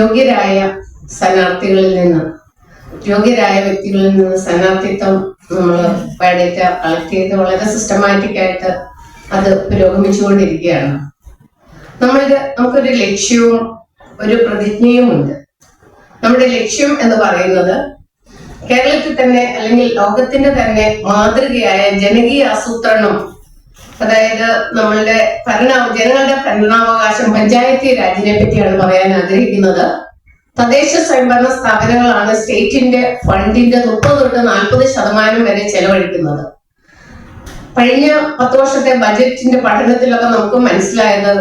യോഗ്യരായ സ്ഥാനാർത്ഥികളിൽ നിന്ന് യോഗ്യരായ വ്യക്തികളിൽ നിന്ന് സ്ഥാനാർത്ഥിത്വം നമ്മൾ ബയോഡേറ്റ കളക്ട് ചെയ്ത് വളരെ സിസ്റ്റമാറ്റിക് ആയിട്ട് അത് പുരോഗമിച്ചുകൊണ്ടിരിക്കുകയാണ്. നമ്മളുടെ നമുക്കൊരു ലക്ഷ്യവും ഒരു പ്രതിജ്ഞയും ഉണ്ട്. നമ്മുടെ ലക്ഷ്യം എന്ന് പറയുന്നത് കേരളത്തിൽ തന്നെ അല്ലെങ്കിൽ ലോകത്തിന്റെ തന്നെ മാതൃകയായ ജനകീയ ആസൂത്രണം അതായത് നമ്മളുടെ ഭരണ ജനങ്ങളുടെ ഭരണാവകാശം പഞ്ചായത്തി രാജിനെ പറ്റിയാണ് പറയാൻ ആഗ്രഹിക്കുന്നത്. തദ്ദേശ സ്വയംഭരണ സ്ഥാപനങ്ങളാണ് സ്റ്റേറ്റിന്റെ ഫണ്ടിന്റെ മുപ്പത് തൊട്ട് നാൽപ്പത് ശതമാനം വരെ ചെലവഴിക്കുന്നത്. കഴിഞ്ഞ പത്ത് വർഷത്തെ ബജറ്റിന്റെ പഠനത്തിലൊക്കെ നമുക്ക് മനസ്സിലായത്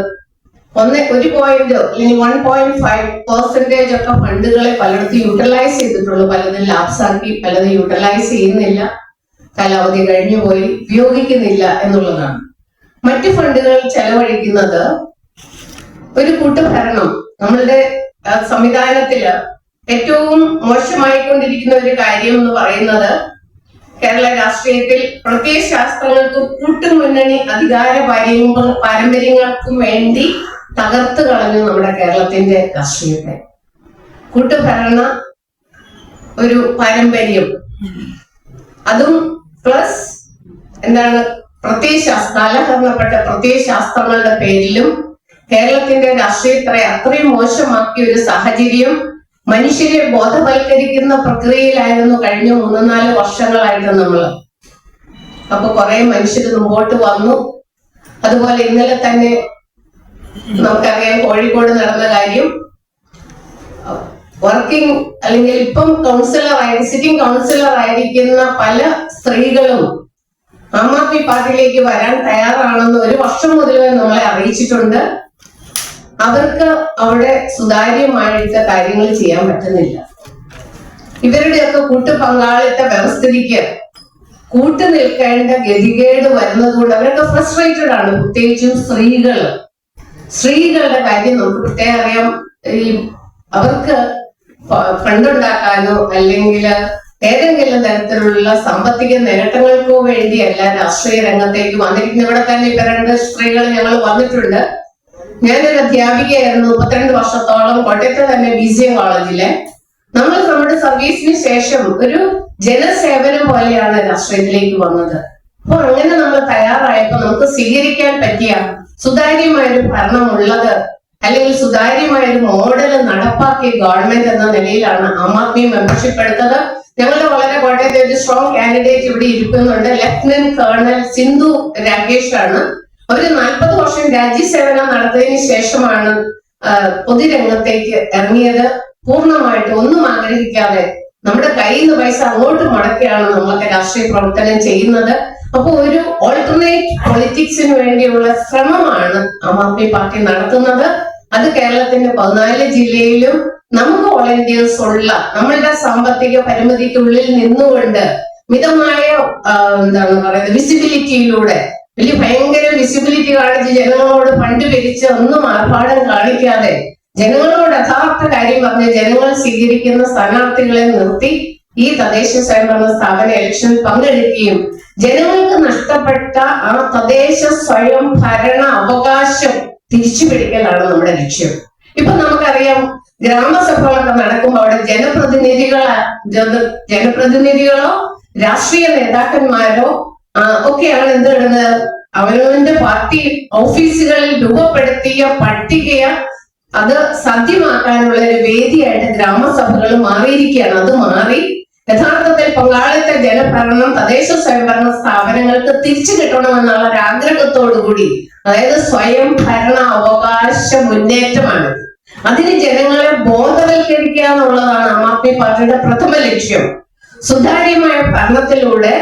ഒന്ന് ഒരു പോയിന്റ് അല്ലെങ്കിൽ വൺ പോയിന്റ് ഫൈവ് പെർസെന്റേജ് ഒക്കെ ഫണ്ടുകളെ പലയിടത്തും യൂട്ടിലൈസ് ചെയ്തിട്ടുള്ളൂ. പലതും ലാപ്സാക്കി പലതും യൂട്ടിലൈസ് ചെയ്യുന്നില്ല. കാലാവധി കഴിഞ്ഞു പോയി ഉപയോഗിക്കുന്നില്ല എന്നുള്ളതാണ്. മറ്റു ഫണ്ടുകൾ ചെലവഴിക്കുന്നത് ഒരു കൂട്ടുഭരണം നമ്മളുടെ സംവിധാനത്തിൽ ഏറ്റവും മോശമായിക്കൊണ്ടിരിക്കുന്ന ഒരു കാര്യം എന്ന് പറയുന്നത് കേരള രാഷ്ട്രീയത്തിൽ പ്രത്യേക ശാസ്ത്രങ്ങൾക്ക് കൂട്ടുമുന്നണി അധികാര പാരമ്പ- പാരമ്പര്യങ്ങൾക്കും വേണ്ടി തകർത്ത് കളഞ്ഞു നമ്മുടെ കേരളത്തിന്റെ രാഷ്ട്രീയത്തെ. കൂട്ടുഭരണ ഒരു പാരമ്പര്യം. അതും പ്ലസ് എന്താണ്? പ്രത്യയശാസ്ത്ര കാലഹരണപ്പെട്ട പ്രത്യയശാസ്ത്രങ്ങളുടെ പേരിലും കേരളത്തിന്റെ രാഷ്ട്രീയത്തെ അത്രയും മോശമാക്കിയ ഒരു സാഹചര്യം മനുഷ്യരെ ബോധവൽക്കരിക്കുന്ന പ്രക്രിയയിലായിരുന്നു കഴിഞ്ഞ മൂന്ന് നാല് വർഷങ്ങളായിട്ട് നമ്മൾ. അപ്പൊ കുറെ മനുഷ്യർ മുമ്പോട്ട് വന്നു. അതുപോലെ ഇന്നലെ തന്നെ നമുക്കറിയാം കോഴിക്കോട് നടന്ന കാര്യം. വർക്കിംഗ് അല്ലെങ്കിൽ ഇപ്പം കൗൺസിലർ ആയി സിറ്റിംഗ് കൗൺസിലർ ആയിരിക്കുന്ന പല സ്ത്രീകളും ആം ആദ്മി പാർട്ടിയിലേക്ക് വരാൻ തയ്യാറാണെന്ന് ഒരു വർഷം മുതലേ നമ്മളെ അറിയിച്ചിട്ടുണ്ട്. അവർക്ക് അവിടെ സുതാര്യമായിട്ട് കാര്യങ്ങൾ ചെയ്യാൻ പറ്റുന്നില്ല. ഇവരുടെയൊക്കെ കൂട്ടു പങ്കാളിത്ത വ്യവസ്ഥിതിക്ക് കൂട്ടു നിൽക്കേണ്ട ഗതികേട് വരുന്നതുകൊണ്ട് അവരൊക്കെ ഫ്രസ്ട്രേറ്റഡ് ആണ്. പ്രത്യേകിച്ചും സ്ത്രീകൾ. സ്ത്രീകളുടെ കാര്യം നമുക്ക് പ്രത്യേകം അറിയാം. ഈ അവർക്ക് ഫണ്ട് ഫണ്ടുണ്ടാക്കാനോ അല്ലെങ്കിൽ ഏതെങ്കിലും തരത്തിലുള്ള സാമ്പത്തിക നേട്ടങ്ങൾക്കോ വേണ്ടിയല്ല രാഷ്ട്രീയ രംഗത്തേക്ക് വന്നിരിക്കുന്ന ഇവിടെ തന്നെ ഇപ്പൊ രണ്ട് സ്ത്രീകൾ ഞങ്ങൾ വന്നിട്ടുണ്ട്. ഞാനൊരു അധ്യാപികയായിരുന്നു മുപ്പത്തിരണ്ട് വർഷത്തോളം കോട്ടയത്ത് തന്നെ ബി സി എം കോളേജിലെ. നമ്മൾ നമ്മുടെ സർവീസിന് ശേഷം ഒരു ജനസേവനം പോലെയാണ് രാഷ്ട്രീയത്തിലേക്ക് വന്നത്. അപ്പൊ അങ്ങനെ നമ്മൾ തയ്യാറായപ്പോ നമുക്ക് സ്വീകരിക്കാൻ പറ്റിയ സുതാര്യമായൊരു ഭരണമുള്ളത് അല്ലെങ്കിൽ സുതാര്യമായൊരു മോഡൽ നടപ്പാക്കിയ ഗവൺമെന്റ് എന്ന നിലയിലാണ് ആം ആദ്മി മെമ്പർഷിപ്പ് എടുത്തത്. ഞങ്ങളുടെ വളരെ കോട്ടയത്തെ ഒരു സ്ട്രോങ് കാൻഡിഡേറ്റ് ഇവിടെ ഇരിക്കുന്നുണ്ട്. ലഫ്റ്റനന്റ് കേണൽ സിന്ധു രാകേഷ് ആണ് അവർ നാൽപ്പത് വർഷം രാജ്യസേവനം നടത്തിയതിന് ശേഷമാണ് പൊതുരംഗത്തേക്ക് ഇറങ്ങിയത്. പൂർണമായിട്ട് ഒന്നും ആഗ്രഹിക്കാതെ നമ്മുടെ കയ്യിൽ നിന്ന് പൈസ അങ്ങോട്ട് മുടക്കിയാണ് നമ്മളൊക്കെ രാഷ്ട്രീയ പ്രവർത്തനം ചെയ്യുന്നത്. അപ്പൊ ഒരു ഓൾട്ടർനേറ്റ് പൊളിറ്റിക്സിന് വേണ്ടിയുള്ള ശ്രമമാണ് ആം ആദ്മി പാർട്ടി നടത്തുന്നത്. അത് കേരളത്തിന്റെ പതിനാല് ജില്ലയിലും നമുക്ക് വോളണ്ടിയേഴ്സ് ഉള്ള നമ്മളുടെ സാമ്പത്തിക പരിമിതിക്കുള്ളിൽ നിന്നുകൊണ്ട് മിതമായ എന്താണ് പറയുന്നത് വിസിബിലിറ്റിയിലൂടെ വലിയ ഭയങ്കര വിസിബിലിറ്റി കാണിച്ച് ജനങ്ങളോട് ഫണ്ട് പിരിച്ച് ഒന്നും ആർഭാടം കാണിക്കാതെ ജനങ്ങളോട് യഥാർത്ഥ കാര്യം പറഞ്ഞ് ജനങ്ങൾ സ്വീകരിക്കുന്ന സ്ഥാനാർത്ഥികളെ നിർത്തി ഈ തദ്ദേശ സ്വയംഭരണ സ്ഥാപന ഇലക്ഷനിൽ പങ്കെടുക്കുകയും ജനങ്ങൾക്ക് നഷ്ടപ്പെട്ട ആ തദ്ദേശ സ്വയംഭരണ അവകാശം തിരിച്ചു പിടിക്കലാണ് നമ്മുടെ ലക്ഷ്യം. ഇപ്പൊ നമുക്കറിയാം ഗ്രാമസഭകളൊക്കെ നടക്കുമ്പോൾ അവിടെ ജനപ്രതിനിധികളെ ജനപ്രതിനിധികളോ രാഷ്ട്രീയ നേതാക്കന്മാരോ ഒക്കെ ഒക്കെയാണ് എന്ത് ഇടുന്നത്? അവനവന്റെ പാർട്ടി ഓഫീസുകളിൽ രൂപപ്പെടുത്തിയ പട്ടികയ അത് സാധ്യമാക്കാനുള്ള ഒരു വേദിയായിട്ട് ഗ്രാമസഭകൾ മാറിയിരിക്കുകയാണ്. അത് മാറി യഥാർത്ഥത്തിൽ പങ്കാളിത്ത ജലഭരണം തദ്ദേശ സ്വയംഭരണ സ്ഥാപനങ്ങൾക്ക് തിരിച്ചു കിട്ടണമെന്നുള്ള ഒരു ആഗ്രഹത്തോടുകൂടി അതായത് സ്വയം ഭരണ അവകാശ മുന്നേറ്റമാണ്. അതിന് ജനങ്ങളെ ബോധവൽക്കരിക്കുക എന്നുള്ളതാണ് ആം ആദ്മി പാർട്ടിയുടെ പ്രഥമ ലക്ഷ്യം. സുതാര്യമായ ഭരണത്തിലൂടെ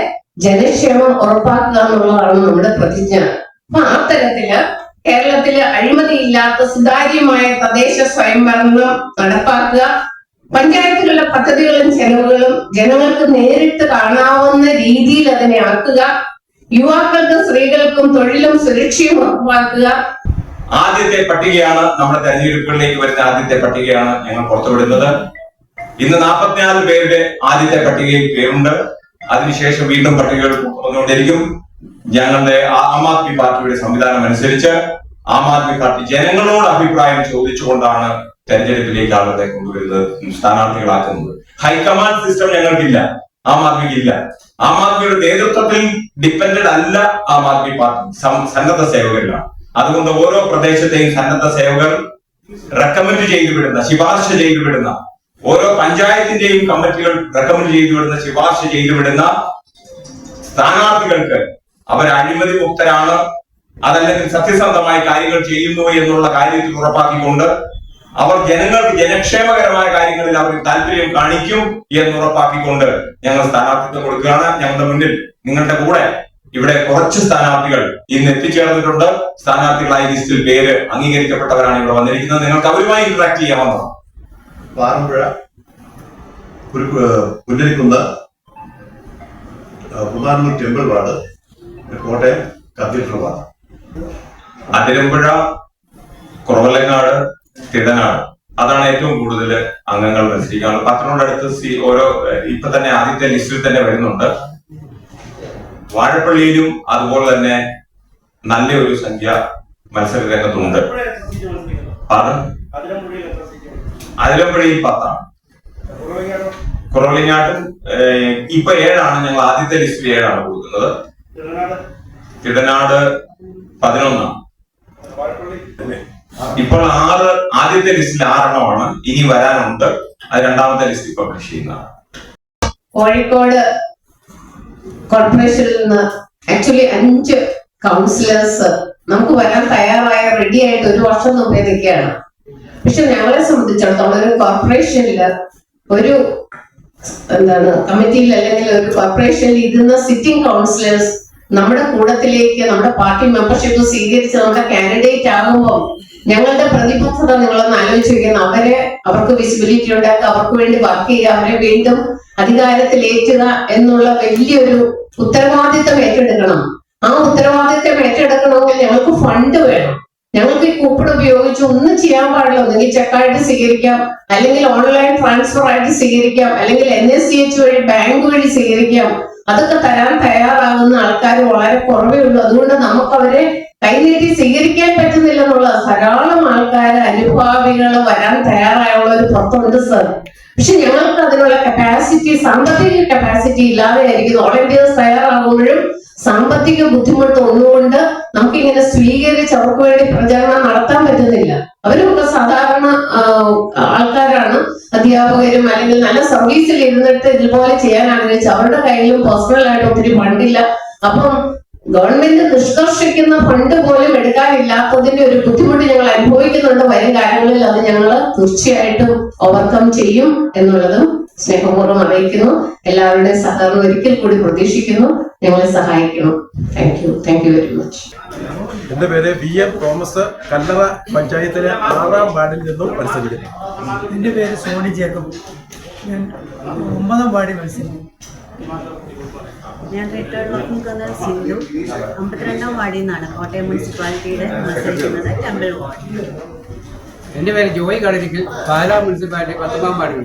ജനക്ഷേമം ഉറപ്പാക്കുക എന്നുള്ളതാണ് നമ്മുടെ പ്രതിജ്ഞ. അപ്പൊ ആ തരത്തിൽ കേരളത്തിൽ അഴിമതിയില്ലാത്ത സുതാര്യമായ തദ്ദേശ സ്വയംഭരണം നടപ്പാക്കുക പഞ്ചായത്തിലുള്ള പദ്ധതികളും ചെലവുകളും ജനങ്ങൾക്ക് നേരിട്ട് കാണാവുന്ന രീതിയിൽ അതിനെ ആക്കുക. യുവാക്കൾക്കും സ്ത്രീകൾക്കും തൊഴിലും സുരക്ഷയും ഉറപ്പാക്കുക. ആദ്യത്തെ പട്ടികയാണ് നമ്മുടെ തെരഞ്ഞെടുപ്പുകളിലേക്ക് വരുന്ന ആദ്യത്തെ പട്ടികയാണ് ഞങ്ങൾ പുറത്തുവിടുന്നത്. ഇന്ന് നാൽപ്പത്തിനാല് പേരുടെ ആദ്യത്തെ പട്ടികയിൽ പേരുണ്ട്. അതിനുശേഷം വീണ്ടും പട്ടികകൾ വന്നുകൊണ്ടിരിക്കും ഞങ്ങളുടെ ആ- ആദ്മി പാർട്ടിയുടെ സംവിധാനം അനുസരിച്ച് ആം ആദ്മി പാർട്ടി ജനങ്ങളോട് അഭിപ്രായം ചോദിച്ചുകൊണ്ടാണ് തെരഞ്ഞെടുപ്പിലേക്ക് ആളുകളെ കൊണ്ടുവരുന്നത് സ്ഥാനാർത്ഥികളാക്കുന്നത്. ഹൈക്കമാൻഡ് സിസ്റ്റം ഞങ്ങൾക്കില്ല. ആം ആദ്മിക്കില്ല ആം ആദ്മിയുടെ നേതൃത്വത്തിൽ ഡിപ്പെൻഡഡ് അല്ല ആം ആദ്മി പാർട്ടി. സന്നദ്ധ സേവകരിലാണ്. അതുകൊണ്ട് ഓരോ പ്രദേശത്തെയും സന്നദ്ധ സേവകർ റെക്കമെൻഡ് ചെയ്തു വിടുന്ന ശുപാർശ ചെയ്തു വിടുന്ന ഓരോ പഞ്ചായത്തിന്റെയും കമ്മിറ്റികൾ റെക്കമെൻഡ് ചെയ്തു വിടുന്ന ശുപാർശ ചെയ്തു വിടുന്ന സ്ഥാനാർത്ഥികൾക്ക് അവർ അഴിമതി മുക്തരാണ്. അതല്ലെങ്കിൽ സത്യസന്ധമായി കാര്യങ്ങൾ ചെയ്യുന്നു എന്നുള്ള കാര്യത്തിൽ ഉറപ്പാക്കിക്കൊണ്ട് അവർ ജനങ്ങൾക്ക് ജനക്ഷേമകരമായ കാര്യങ്ങളിൽ അവർ താല്പര്യം കാണിക്കും എന്ന് ഉറപ്പാക്കിക്കൊണ്ട് ഞങ്ങൾ സ്ഥാനാർത്ഥിത്വം കൊടുക്കുകയാണ്. ഞങ്ങളുടെ മുന്നിൽ നിങ്ങളുടെ കൂടെ ഇവിടെ കുറച്ച് സ്ഥാനാർത്ഥികൾ ഇന്ന് എത്തിച്ചേർന്നിട്ടുണ്ട്. സ്ഥാനാർത്ഥികളായി ലിസ്റ്റിൽ പേര് അംഗീകരിക്കപ്പെട്ടവരാണ് ഇവിടെ വന്നിരിക്കുന്നത്. നിങ്ങൾക്ക് അവരുമായി ഇന്ററാക്ട് ചെയ്യാവുന്നതാണ് Parampuzha Pullarikkunnu Kumaranoor temple ward Kottayam cathedral ward. Athirampuzha Kuravilangad Thidanad അതാണ് ഏറ്റവും കൂടുതൽ അംഗങ്ങൾ മത്സരിക്കാനുള്ള പത്രങ്ങളുടെ അടുത്ത് സി ഓരോ ഇപ്പൊ തന്നെ ആദ്യത്തെ ലിസ്റ്റിൽ തന്നെ വരുന്നുണ്ട്. വാഴപ്പള്ളിയിലും അതുപോലെ തന്നെ നല്ല ഒരു സംഖ്യ മത്സര രംഗത്തുണ്ട്. അതിലപ്പുഴയിൽ പത്താണ്. കുറവലിങ്ങാട്ടും ഇപ്പൊ ഏഴാണ്. ഞങ്ങൾ ആദ്യത്തെ ലിസ്റ്റിൽ ഏഴാണ് കൊടുക്കുന്നത്. തിടനാട് പതിനൊന്നാണ്. ഇപ്പോൾ ആറ് ആദ്യത്തെ ലിസ്റ്റിൽ ആറെണ്ണമാണ്. ഇനി വരാനുണ്ട്. അത് രണ്ടാമത്തെ ലിസ്റ്റ് പബ്ലിഷ് ചെയ്യുന്നതാണ്. കോഴിക്കോട് കോർപ്പറേഷനിൽ നിന്ന് ആക്ച്വലി അഞ്ച് കൗൺസിലേഴ്സ് നമുക്ക് വരാൻ തയ്യാറായ റെഡി ആയിട്ട് ഒരു വർഷം മുമ്പേ നിൽക്കുകയാണ്. പക്ഷെ ഞങ്ങളെ സംബന്ധിച്ചിടത്തോളം ഒരു കോർപ്പറേഷനിൽ ഒരു എന്താണ് കമ്മിറ്റിയിൽ അല്ലെങ്കിൽ ഒരു കോർപ്പറേഷനിൽ ഇരുന്ന സിറ്റിംഗ് കൗൺസിലേഴ്സ് നമ്മുടെ കൂടത്തിലേക്ക് നമ്മുടെ പാർട്ടി മെമ്പർഷിപ്പ് സ്വീകരിച്ച് നമ്മുടെ കാൻഡിഡേറ്റ് ആകുമ്പോൾ ഞങ്ങളുടെ പ്രതിബദ്ധത നിങ്ങളൊന്ന് ആലോചിച്ചിരിക്കുന്ന അവരെ അവർക്ക് വിസിബിലിറ്റി ഉണ്ടാക്കുക അവർക്ക് വേണ്ടി വർക്ക് ചെയ്യുക. അവരെ വീണ്ടും അധികാരത്തിലേറ്റുക എന്നുള്ള വലിയൊരു ഉത്തരവാദിത്തം ഏറ്റെടുക്കണം. ആ ഉത്തരവാദിത്തം ഏറ്റെടുക്കണമെങ്കിൽ ഞങ്ങൾക്ക് ഫണ്ട് വേണം. ഞങ്ങൾക്ക് ഈ കൂപ്പൺ ഉപയോഗിച്ച് ഒന്നും ചെയ്യാൻ പാടില്ല. ഒന്നുകിൽ ചെക്കായിട്ട് സ്വീകരിക്കാം. അല്ലെങ്കിൽ ഓൺലൈൻ ട്രാൻസ്ഫർ ആയിട്ട് സ്വീകരിക്കാം. അല്ലെങ്കിൽ എൻ എസ് സി എച്ച് വഴി ബാങ്ക് വഴി സ്വീകരിക്കാം. അതൊക്കെ തരാൻ തയ്യാറാകുന്ന ആൾക്കാർ വളരെ കുറവേ ഉള്ളൂ. അതുകൊണ്ട് നമുക്ക് അവരെ കൈനീട്ടി സ്വീകരിക്കാൻ പറ്റുന്നില്ല എന്നുള്ള ധാരാളം ആൾക്കാർ അനുഭാവികൾ വരാൻ തയ്യാറായുള്ളവർ പുറത്തുണ്ട് സർ പക്ഷെ ഞങ്ങൾക്ക് അതിനുള്ള കപ്പാസിറ്റി സാമ്പത്തിക കപ്പാസിറ്റി ഇല്ലാതെ ആയിരിക്കും ഓൾ ഇന്ത്യസ് തയ്യാറാകുമ്പോഴും സാമ്പത്തിക ബുദ്ധിമുട്ട് ഒന്നുകൊണ്ട് നമുക്കിങ്ങനെ സ്വീകരിച്ച് അവർക്ക് വേണ്ടി പ്രചാരണം നടത്താൻ പറ്റുന്നില്ല. അവരൊക്കെ സാധാരണ ആൾക്കാരാണ് അധ്യാപകരും അല്ലെങ്കിൽ നല്ല സർവീസിൽ ഇരുന്നിട്ട് ഇതുപോലെ ചെയ്യാൻ ആഗ്രഹിച്ചു അവരുടെ കയ്യിലും പേഴ്സണലായിട്ട് ഒത്തിരി ഫണ്ടില്ല. അപ്പം ഗവൺമെന്റ് നിഷ്കർഷിക്കുന്ന ഫണ്ട് പോലും എടുക്കാനില്ലാത്തതിന്റെ ഒരു ബുദ്ധിമുട്ട് ഞങ്ങൾ അനുഭവിക്കുന്നുണ്ട്. വരും കാര്യങ്ങളിൽ അത് ഞങ്ങൾ തീർച്ചയായിട്ടും ഓവർകം ചെയ്യും എന്നുള്ളതും സ്നേഹപൂർവം അറിയിക്കുന്നു. എല്ലാവരുടെയും സഹകരണം ഒരിക്കൽ കൂടി പ്രതീക്ഷിക്കുന്നു. ഞങ്ങളെ സഹായിക്കണം thank you thank you very much എന്റെ പേര് വി എം തോമസ്. കല്ലറ പഞ്ചായത്തിലെ ആറാം വാർഡിൽ നിന്നും മത്സരിക്കുന്നു. എന്റെ പേര് സോണി ജേക്കബ്. ഞാൻ ഒമ്പതാം വാർഡിൽ മത്സരിക്കുന്നു. ഞാൻ റിട്ടയർഡ് വർക്കിംഗ് കർണൽ സിന്ധു. അമ്പത്തിരണ്ടാം വാർഡിൽ നിന്നാണ് കോട്ടയം മുനിസിപ്പാലിറ്റിയുടെ മത്സരിക്കുന്നത് ടെമ്പിൾ വാർഡ്. എന്റെ പേര് ജോയി കടലിക്കൽ പാലാ മുനിസിപ്പാലിറ്റി പത്തൊമ്പതാം വാർഡ്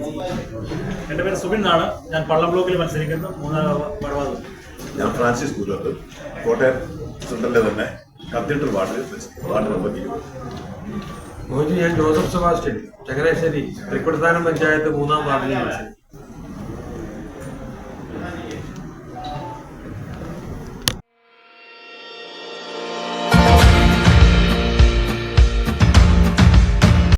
എന്റെ പേര് സുബിൻ എന്നാണ്. ഞാൻ പള്ളം ബ്ലോക്കിൽ മത്സരിക്കുന്ന. മൂന്നാം ഞാൻ ഫ്രാൻസിസ് ഗുരുവത്ത് കോട്ടയം സെൻട്രലിലെ തന്നെ കത്തീഡ്രൽ വാർഡിൽ വാർഡ് നമ്പർ ഇരുപത് മോജി ഞാൻ ജോസഫ് സെബാസ്റ്റ്യൻ ചങ്ങനാശ്ശേരി തൃക്കുടത്താനം പഞ്ചായത്ത് മൂന്നാം വാർഡിൽ മത്സരിക്കും